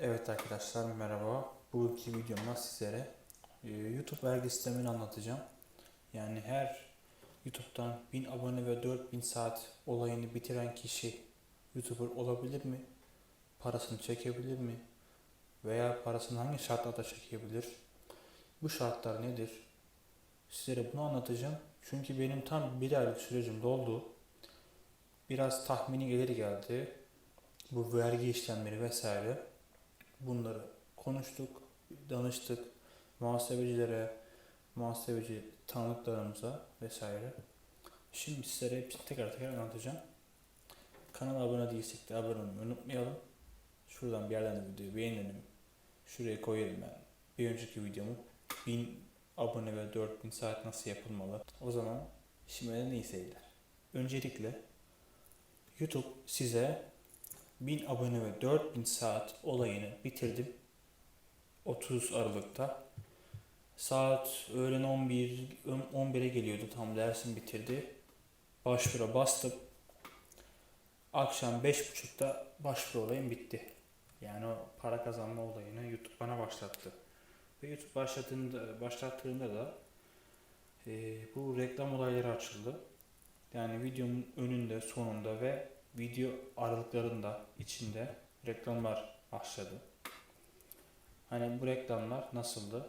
Evet arkadaşlar merhaba. Bugünkü videomda sizlere e, YouTube vergi sistemini anlatacağım. Yani her YouTube'dan 1000 abone ve 4000 saat olayını bitiren kişi YouTuber olabilir mi? Parasını çekebilir mi? Veya parasını hangi şartlarda çekebilir? Bu şartlar nedir? Sizlere bunu anlatacağım. Çünkü benim tam bir aylık sürecim doldu. Biraz tahmini gelir geldi. Bu vergi işlemleri vesaire. Bunları konuştuk, danıştık. Muhasebecilere, muhasebeci tanıdıklarımıza vesaire. Şimdi sizlere hepsini tekrar tekrar anlatacağım. Kanala abone değilsek de abone olmayı unutmayalım. Şuradan bir yerden de videoyu beğenelim. Şuraya koyarım ben. Bir önceki videomu 1000 abone ve 4000 saat nasıl yapılmalı. O zaman şimdiden iyi seyirler. Öncelikle YouTube size 1000 abone ve 4000 saat olayını bitirdim. 30 Aralık'ta. Saat öğlen 11 11'e geliyordu tam dersim bitirdi. Başvura bastım. Akşam 5.30'da başvuru olayım bitti. Yani o para kazanma olayını YouTube bana başlattı. Ve YouTube başlattığında, başlattığında da e, bu reklam olayları açıldı. Yani videonun önünde, sonunda ve video aralıklarında içinde reklamlar başladı. Hani bu reklamlar nasıldı?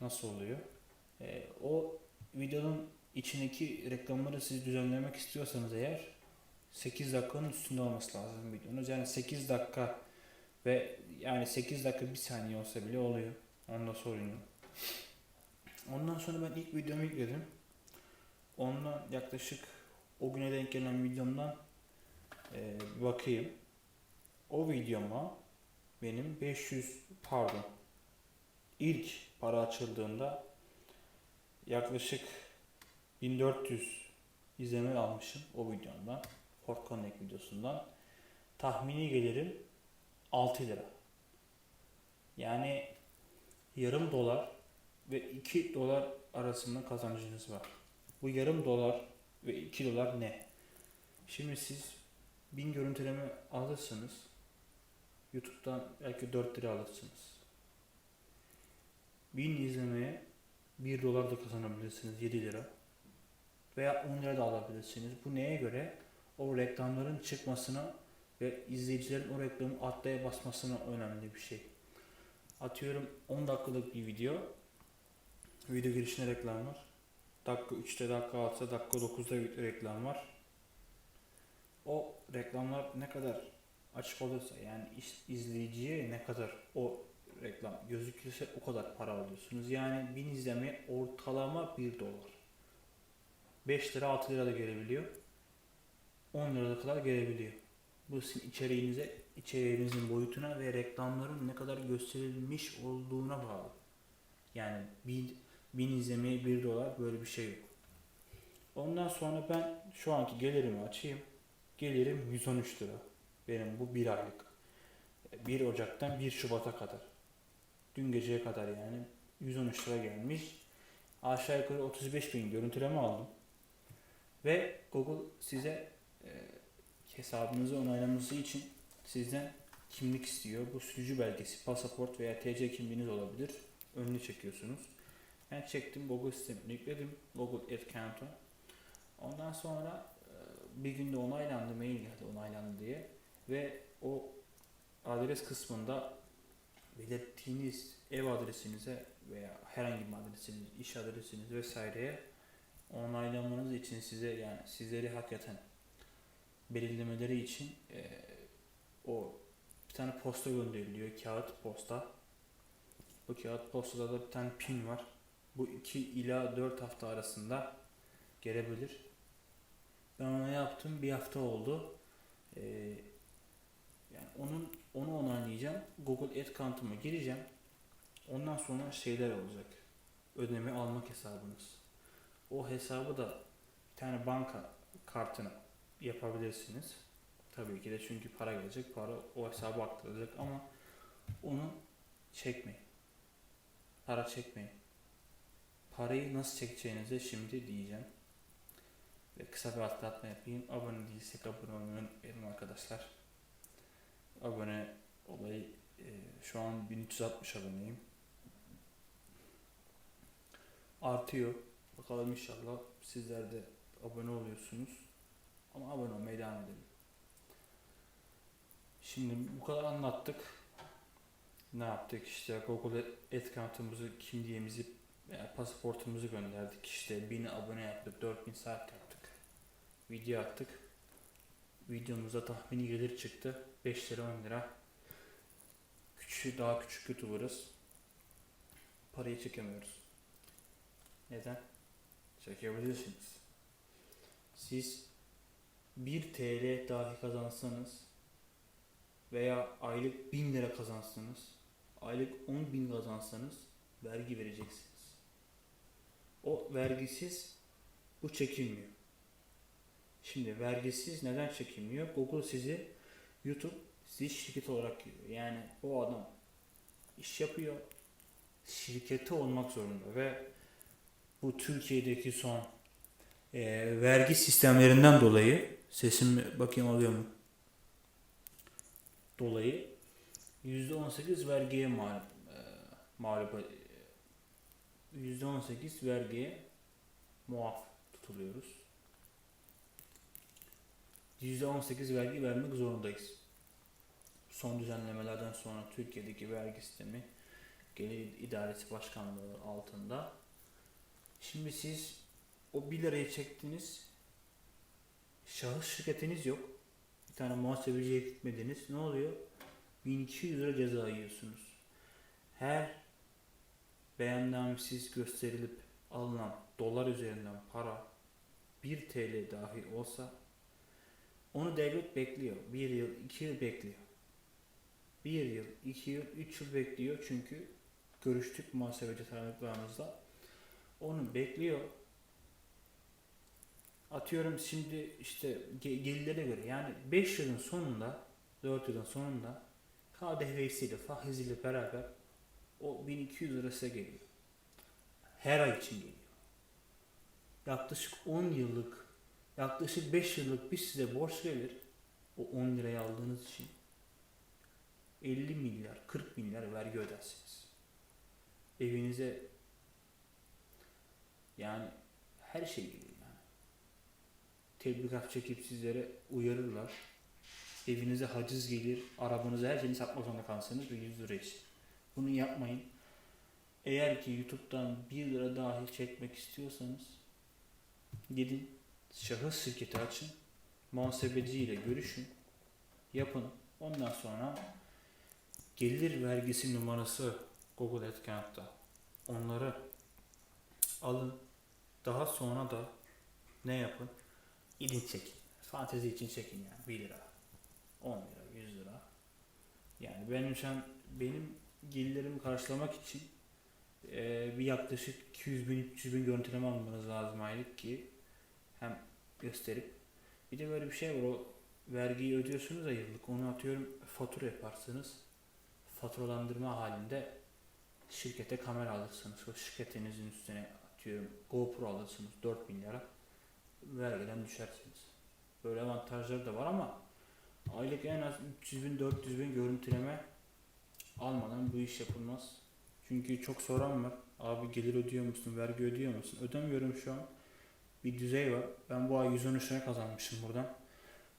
Nasıl oluyor? Ee, o videonun içindeki reklamları siz düzenlemek istiyorsanız eğer 8 dakikanın üstünde olması lazım videonuz. Yani 8 dakika ve yani 8 dakika bir saniye olsa bile oluyor. Onda sorun yok. Ondan sonra ben ilk videomu yükledim. Ondan yaklaşık o güne denk gelen videomdan bir bakayım. O videoma benim 500 pardon ilk para açıldığında yaklaşık 1400 izleme almışım o videomdan. Ford Connect videosundan. Tahmini gelirim 6 lira. Yani yarım dolar ve 2 dolar arasında kazancınız var. Bu yarım dolar ve 2 dolar ne? Şimdi siz 1000 görüntüleme alırsınız. YouTube'dan belki 4 lira alırsınız. 1000 izlemeye 1 dolar da kazanabilirsiniz 7 lira. Veya 10 lira da alabilirsiniz. Bu neye göre? O reklamların çıkmasına ve izleyicilerin o reklamı atlaya basmasına önemli bir şey. Atıyorum 10 dakikalık bir video. Video girişinde reklam var. Dakika 3'te, dakika 6'da, dakika 9'da reklam var o reklamlar ne kadar açık olursa yani izleyiciye ne kadar o reklam gözükürse o kadar para alıyorsunuz. Yani bin izleme ortalama 1 dolar. 5 lira 6 lira da gelebiliyor. 10 lira kadar gelebiliyor. Bu sizin içeriğinize, içeriğinizin boyutuna ve reklamların ne kadar gösterilmiş olduğuna bağlı. Yani bin, bin izlemeye 1 dolar böyle bir şey yok. Ondan sonra ben şu anki gelirimi açayım. Gelirim 113 lira. Benim bu bir aylık. 1 Ocak'tan 1 Şubat'a kadar. Dün geceye kadar yani 113 lira gelmiş. Aşağı yukarı 35 bin görüntüleme aldım. Ve Google size e, hesabınızı onaylaması için sizden kimlik istiyor. Bu sürücü belgesi, pasaport veya TC kimliğiniz olabilir. Önünü çekiyorsunuz. Ben çektim, Google sistemini yükledim. Google Account'a. Ondan sonra bir günde onaylandı, mail geldi onaylandı diye ve o adres kısmında belirttiğiniz ev adresinize veya herhangi bir adresiniz, iş adresiniz vesaireye onaylamanız için size yani sizleri hakikaten belirlemeleri için e, o bir tane posta gönderiliyor, kağıt posta. Bu kağıt postada da bir tane pin var. Bu 2 ila 4 hafta arasında gelebilir. Ben ona yaptım. Bir hafta oldu. Ee, yani onun onu onaylayacağım. Google Account'ıma gireceğim. Ondan sonra şeyler olacak. Ödeme almak hesabınız. O hesabı da bir tane banka kartına yapabilirsiniz. Tabii ki de çünkü para gelecek. Para o hesaba aktarılacak ama onu çekmeyin. Para çekmeyin. Parayı nasıl çekeceğinizi şimdi diyeceğim. Ve kısa bir atlatma yapayım. Abone değilsek abone olmayı unutmayalım arkadaşlar. Abone olayı e, Şu an 1360 aboneyim. Artıyor. Bakalım inşallah sizler de abone oluyorsunuz. Ama abone olmaya devam edelim. Şimdi bu kadar anlattık. Ne yaptık? İşte Google account'ımızı, kimliğimizi, veya pasaportumuzu gönderdik. İşte 1000 abone yaptık, 4000 saat yaptık. Video attık. Videomuzda tahmini gelir çıktı. 5 lira 10 lira. Küçük, daha küçük YouTuber'ız. Parayı çekemiyoruz. Neden? Çekebilirsiniz. Siz 1 TL dahi kazansanız veya aylık 1000 lira kazansanız, aylık 10 bin kazansanız vergi vereceksiniz. O vergisiz bu çekilmiyor. Şimdi vergisiz neden çekilmiyor? Google sizi YouTube sizi şirket olarak görüyor. Yani o adam iş yapıyor. Şirketi olmak zorunda ve bu Türkiye'deki son eee, vergi sistemlerinden dolayı sesim bakayım alıyor mu? Dolayı %18 vergiye mal, eee, %18 vergiye muaf tutuluyoruz. %18 vergi vermek zorundayız. Son düzenlemelerden sonra Türkiye'deki vergi sistemi Gelir İdaresi Başkanlığı altında. Şimdi siz o 1 lirayı çektiniz. Şahıs şirketiniz yok. Bir tane muhasebeciye gitmediniz. Ne oluyor? 1200 lira ceza yiyorsunuz. Her beyannamesiz gösterilip alınan dolar üzerinden para 1 TL dahi olsa onu devlet bekliyor. 1 yıl, 2 yıl bekliyor. 1 yıl, 2 yıl, 3 yıl bekliyor çünkü görüştük muhasebeci tanıdıklarımızla. Onu bekliyor. Atıyorum şimdi işte ge- gelirlere göre yani 5 yılın sonunda 4 yılın sonunda KDV'siyle faiziyle beraber o 1200 lira size geliyor. Her ay için geliyor. Yaklaşık 10 yıllık yaklaşık 5 yıllık bir size borç gelir. O 10 lirayı aldığınız için 50 milyar 40 milyar vergi ödersiniz. Evinize yani her şey geliyor yani. Tebligat çekip sizlere uyarırlar. Evinize haciz gelir, arabanızı her şeyini satmak zorunda kalsanız bir 100 lira için. Bunu yapmayın. Eğer ki YouTube'dan 1 lira dahi çekmek istiyorsanız gidin şahıs şirketi açın. Muhasebeciyle görüşün. Yapın. Ondan sonra gelir vergisi numarası Google AdCount'ta. Onları alın. Daha sonra da ne yapın? Gidin çekin. Fantezi için çekin yani. 1 lira, 10 lira, 100 lira. Yani benim şu an benim gelirlerimi karşılamak için eee, bir yaklaşık 200 bin 300 bin görüntüleme almanız lazım aylık ki hem gösterip bir de böyle bir şey var o vergiyi ödüyorsunuz ya yıllık onu atıyorum fatura yaparsınız. Faturalandırma halinde şirkete kamera alırsınız. O şirketinizin üstüne atıyorum GoPro alırsınız 4000 lira vergiden düşersiniz. Böyle avantajları da var ama aylık en az 300 bin 400 bin görüntüleme almadan bu iş yapılmaz. Çünkü çok soran var. Abi gelir ödüyor musun vergi ödüyor musun? Ödemiyorum şu an bir düzey var. Ben bu ay 113 lira kazanmışım buradan.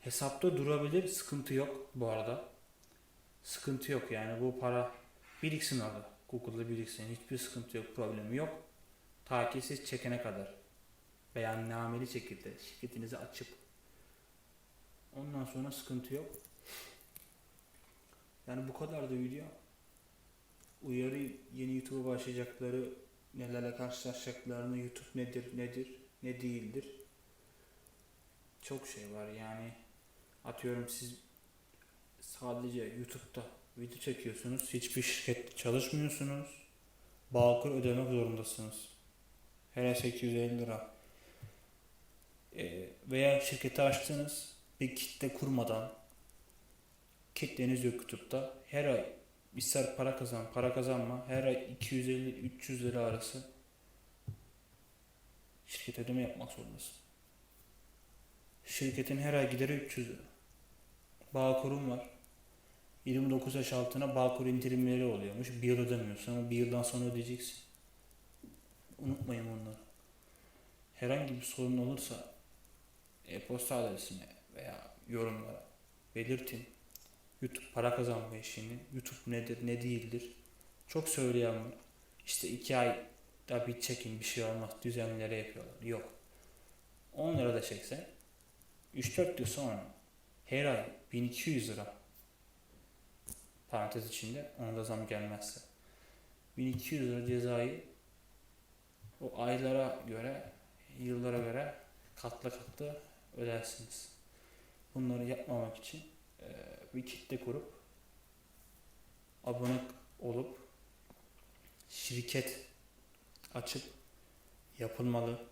Hesapta durabilir, sıkıntı yok bu arada. Sıkıntı yok yani bu para biriksin orada. Google'da biriksin. Hiçbir sıkıntı yok, problemi yok. Ta ki siz çekene kadar. Beyannameli şekilde şirketinizi açıp ondan sonra sıkıntı yok. Yani bu kadar da video. Uyarı yeni YouTube'a başlayacakları, nelerle karşılaşacaklarını, YouTube nedir, nedir, ne değildir. Çok şey var yani. Atıyorum siz sadece YouTube'da video çekiyorsunuz. Hiçbir şirket çalışmıyorsunuz. Bağkur ödemek zorundasınız. Hele 850 lira. Ee, veya şirketi açtınız. Bir kitle kurmadan kitleniz yok YouTube'da. Her ay ister para kazan, para kazanma. Her ay 250-300 lira arası şirket ödeme yapmak zorundasın. Şirketin her ay gideri 300 lira. Bağkur'un var. 29 yaş altına Bağkur indirimleri oluyormuş. Bir yıl ödemiyorsun ama bir yıldan sonra ödeyeceksin. Unutmayın onları. Herhangi bir sorun olursa e-posta adresine veya yorumlara belirtin. YouTube para kazanma işini, YouTube nedir ne değildir. Çok söyleyen var. İşte iki ayda bir çekin bir şey olmaz düzenlere yapıyorlar. Yok. 10 lira da çekse 3-4 yıl sonra her ay 1200 lira parantez içinde ona da zam gelmezse 1200 lira cezayı o aylara göre yıllara göre katlı katlı ödersiniz. Bunları yapmamak için e, bir kitle kurup abone olup şirket açıp yapılmalı.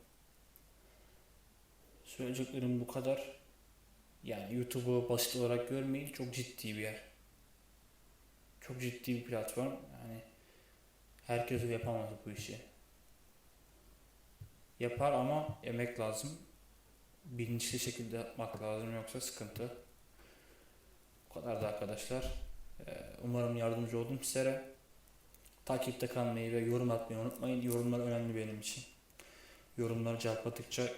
Söyleyeceklerim bu kadar. Yani YouTube'u basit olarak görmeyin. Çok ciddi bir yer. Çok ciddi bir platform. Yani herkes yapamaz bu işi. Yapar ama emek lazım. Bilinçli şekilde yapmak lazım yoksa sıkıntı. Bu kadar da arkadaşlar. Ee, Umarım yardımcı oldum sizlere. Takipte kalmayı ve yorum atmayı unutmayın. Yorumlar önemli benim için. Yorumları cevapladıkça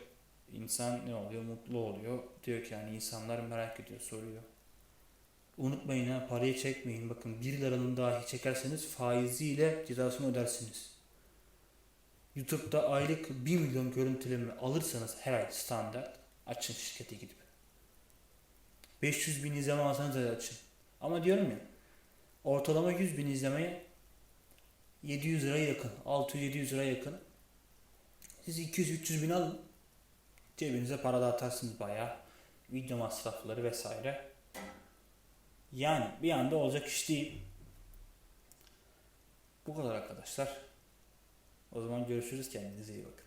insan ne oluyor? Mutlu oluyor. Diyor ki yani insanlar merak ediyor, soruyor. Unutmayın ha parayı çekmeyin. Bakın 1 liranın dahi çekerseniz faiziyle cezasını ödersiniz. YouTube'da aylık 1 milyon görüntüleme alırsanız her ay standart açın şirkete gidip. 500 bin izleme alsanız da açın. Ama diyorum ya ortalama 100 bin izlemeye 700 lira yakın. 600-700 lira yakın. Siz 200-300 bin alın. Cebinize para da atarsınız bayağı. Video masrafları vesaire. Yani bir anda olacak iş değil. Bu kadar arkadaşlar. O zaman görüşürüz kendinize iyi bakın.